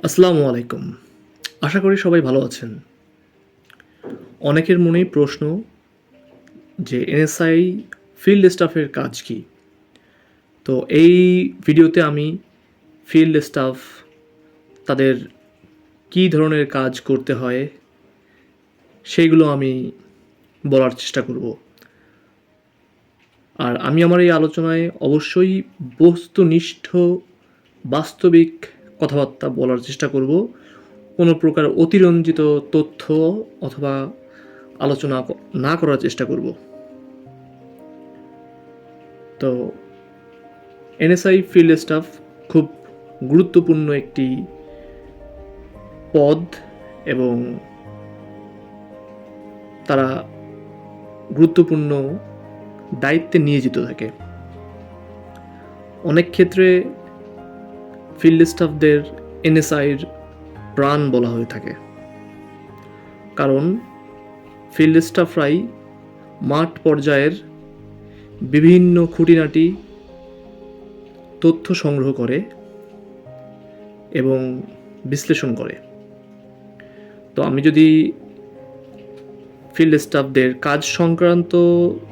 আসসালামু আলাইকুম। আশা করি সবাই ভালো আছেন। অনেকের মনেই প্রশ্ন যে এনএসআই ফিল্ড স্টাফের কাজ কি? তো এই ভিডিওতে আমি ফিল্ড স্টাফ তাদের কী ধরনের কাজ করতে হয় সেইগুলো আমি বলার চেষ্টা করব। আর আমি আমার এই আলোচনায় অবশ্যই বস্তুনিষ্ঠ, বাস্তবিক কথাবার্তা বলার চেষ্টা করব। কোনো প্রকার অতিরঞ্জিত তথ্য অথবা আলোচনা না করার চেষ্টা করব। তো এনএসআই ফিল্ড স্টাফ খুব গুরুত্বপূর্ণ একটি পদ এবং তারা গুরুত্বপূর্ণ দায়িত্বে নিয়োজিত থাকে। অনেক ক্ষেত্রে ফিল্ড স্টাফদের এনএসআইর প্রাণ বলা হয়ে থাকে। কারণ ফিল্ড স্টাফরাই মাঠ পর্যায়ের বিভিন্ন খুঁটিনাটি তথ্য সংগ্রহ করে এবং বিশ্লেষণ করে। তো আমি যদি ফিল্ড স্টাফদের কাজ সংক্রান্ত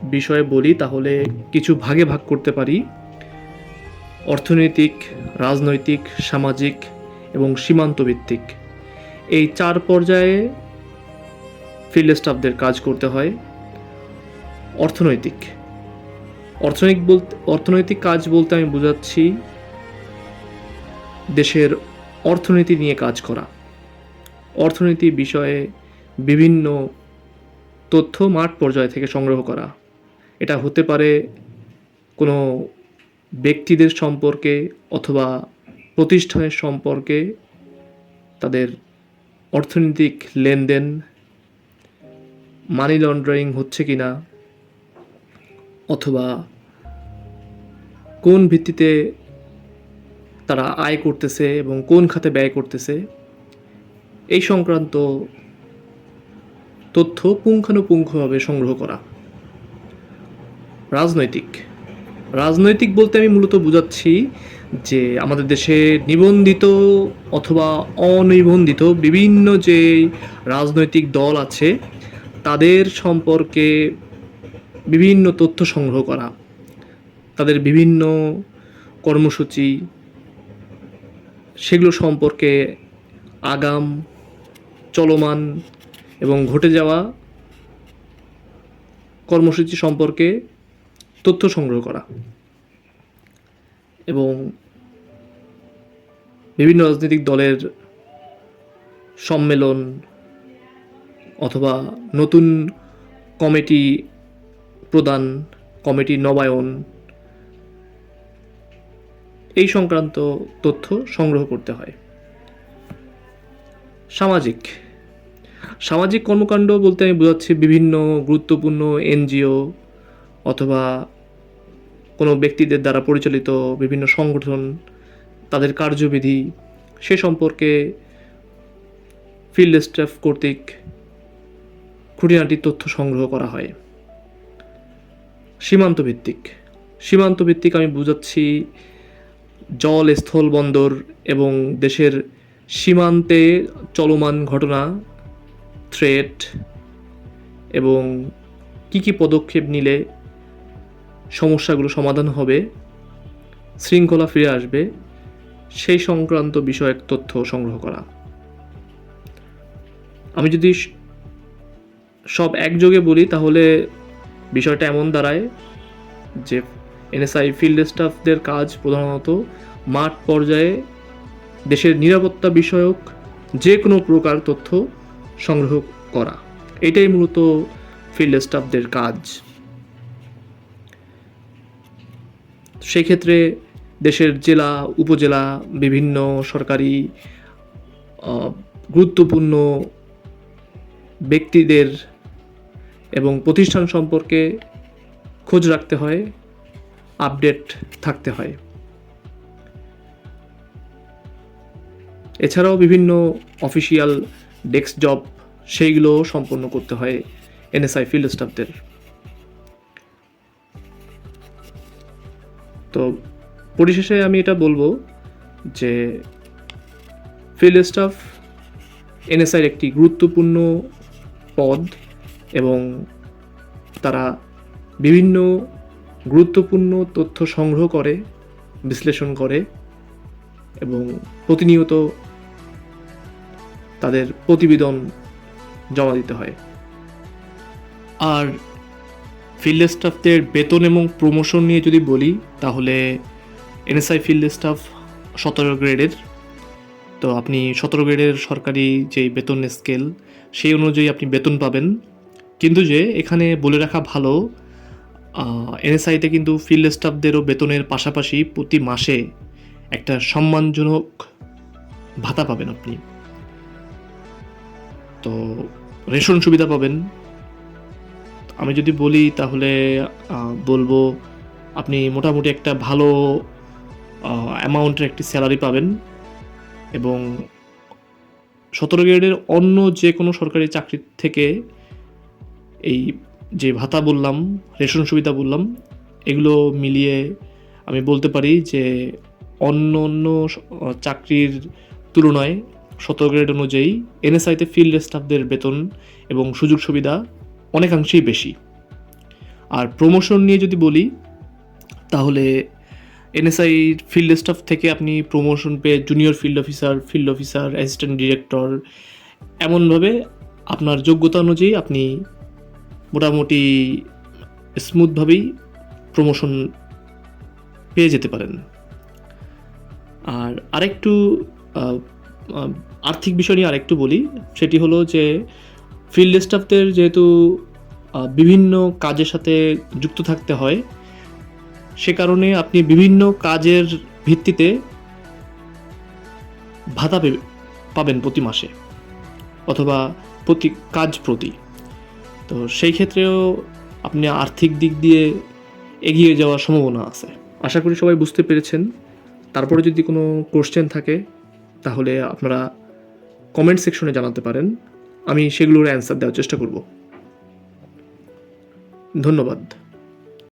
বিষয়ে বলি, তাহলে কিছু ভাগে ভাগ করতে পারি। অর্থনৈতিক, রাজনৈতিক, সামাজিক এবং সীমান্ত ভিত্তিক এই চার পর্যায়ে ফিল্ড স্টাফদের কাজ করতে হয়। অর্থনৈতিক। অর্থনৈতিক বলতে অর্থনৈতিক কাজ বলতে আমি বোঝাচ্ছি দেশের অর্থনীতি নিয়ে কাজ করা। অর্থনীতি বিষয়ে বিভিন্ন তথ্য মাঠ পর্যায় থেকে সংগ্রহ করা। এটা হতে পারে কোনো ব্যক্তিদের সম্পর্কে অথবা প্রতিষ্ঠানের সম্পর্কে তাদের অর্থনৈতিক লেনদেন মানি লন্ডারিং হচ্ছে কি না অথবা কোন ভিত্তিতে তারা আয় করতেছে এবং কোন খাতে ব্যয় করতেছে, এই সংক্রান্ত তথ্য পুঙ্খানুপুঙ্খভাবে সংগ্রহ করা। রাজনৈতিক রাজনৈতিক বলতে আমি মূলত বোঝাচ্ছি যে আমাদের দেশে নিবন্ধিত অথবা অনিবন্ধিত বিভিন্ন যে রাজনৈতিক দল আছে, তাদের সম্পর্কে বিভিন্ন তথ্য সংগ্রহ করা, তাদের বিভিন্ন কর্মসূচি, সেগুলো সম্পর্কে আগাম, চলমান এবং ঘটে যাওয়া কর্মসূচি সম্পর্কে তথ্য সংগ্রহ করা। এবং বিভিন্ন রাজনৈতিক দলের সম্মেলন অথবা নতুন কমিটি প্রদান, কমিটি নবায়ন, এই সংক্রান্ত তথ্য সংগ্রহ করতে হয়। সামাজিক। সামাজিক কর্মকাণ্ড বলতে আমি বোঝাচ্ছি বিভিন্ন গুরুত্বপূর্ণ এনজিও অথবা কোনো ব্যক্তিদের দ্বারা পরিচালিত বিভিন্ন সংগঠন, তাদের কার্যবিধি, সে সম্পর্কে ফিল্ড স্টাফ কর্তৃক খুঁটিনাটি তথ্য সংগ্রহ করা হয়। সীমান্ত ভিত্তিক সীমান্ত ভিত্তিক আমি বুঝাচ্ছি জল স্থল বন্দর এবং দেশের সীমান্তে চলমান ঘটনা থ্রেট এবং কি কি পদক্ষেপ নিলে সমস্যাগুলো সমাধান হবে, শৃঙ্খলা ফিরে আসবে, সেই সংক্রান্ত বিষয়ক তথ্য সংগ্রহ করা। আমি যদি সব একযোগে বলি তাহলে বিষয়টা এমন দাঁড়ায় যে এনএসআই ফিল্ড স্টাফদের কাজ প্রধানত মাঠ পর্যায়ে দেশের নিরাপত্তা বিষয়ক যে কোনো প্রকার তথ্য সংগ্রহ করা। এটাই মূলত ফিল্ড স্টাফদের কাজ। সেক্ষেত্রে দেশের জেলা, উপজেলা, বিভিন্ন সরকারি গুরুত্বপূর্ণ ব্যক্তিদের এবং প্রতিষ্ঠান সম্পর্কে খোঁজ রাখতে হয়, আপডেট থাকতে হয়। এছাড়াও বিভিন্ন অফিসিয়াল ডেস্ক জব সেইগুলো সম্পন্ন করতে হয় এনএসআই ফিল্ড স্টাফদের। তো পরিশেষে আমি এটা বলব যে ফিল্ড স্টাফ এনএসআইয়ের একটি গুরুত্বপূর্ণ পদ এবং তারা বিভিন্ন গুরুত্বপূর্ণ তথ্য সংগ্রহ করে, বিশ্লেষণ করে এবং প্রতিনিয়ত তাদের প্রতিবেদন জমা দিতে হয়। আর ফিল্ড স্টাফদের বেতন এবং প্রমোশন নিয়ে যদি বলি, তাহলে এনএসআই ফিল্ড স্টাফ সতেরো গ্রেডের তো আপনি সতেরো গ্রেডের সরকারি যে বেতন স্কেল সেই অনুযায়ী আপনি বেতন পাবেন। কিন্তু যে এখানে বলে রাখা ভালো এনএসআইতে কিন্তু ফিল্ড স্টাফদেরও বেতনের পাশাপাশি প্রতি মাসে একটা সম্মানজনক ভাতা পাবেন আপনি। তো রেশন সুবিধা পাবেন আমি যদি বলি তাহলে বলব আপনি মোটামুটি একটা ভালো অ্যামাউন্টের একটি স্যালারি পাবেন এবং সতেরো গ্রেডের অন্য যে কোনো সরকারি চাকরির থেকে এই যে ভাতা বললাম, রেশন সুবিধা বললাম, এগুলো মিলিয়ে আমি বলতে পারি যে অন্য অন্য চাকরির তুলনায় সতেরো গ্রেড অনুযায়ী এনএসআইতে ফিল্ড স্টাফদের বেতন এবং সুযোগ সুবিধা অনেকাংশেই বেশি। আর প্রমোশন নিয়ে যদি বলি, তাহলে এনএসআই ফিল্ড স্টাফ থেকে আপনি প্রমোশন পেয়ে junior field officer field officer assistant director এমনভাবে আপনার যোগ্যতা অনুযায়ী আপনি মোটামুটি স্মুথভাবেই প্রমোশন পেয়ে যেতে পারেন। আর আরেকটু আর্থিক বিষয় নিয়ে আরেকটু বলি, সেটি হলো যে ফিল্ড স্টাফদের যেহেতু বিভিন্ন কাজের সাথে যুক্ত থাকতে হয়, সে কারণে আপনি বিভিন্ন কাজের ভিত্তিতে ভাতা পেবে- পাবেন প্রতি মাসে, অথবা প্রতি কাজ প্রতি। তো সেই ক্ষেত্রেও আপনি আর্থিক দিক দিয়ে এগিয়ে যাওয়ার সম্ভাবনা আছে। আশা করি সবাই বুঝতে পেরেছেন। তারপরে যদি কোনো কোশ্চেন থাকে, তাহলে আপনারা কমেন্ট সেকশনে জানাতে পারেন। আমি সেগুলোর অ্যান্সার দেওয়ার চেষ্টা করব। ধন্যবাদ।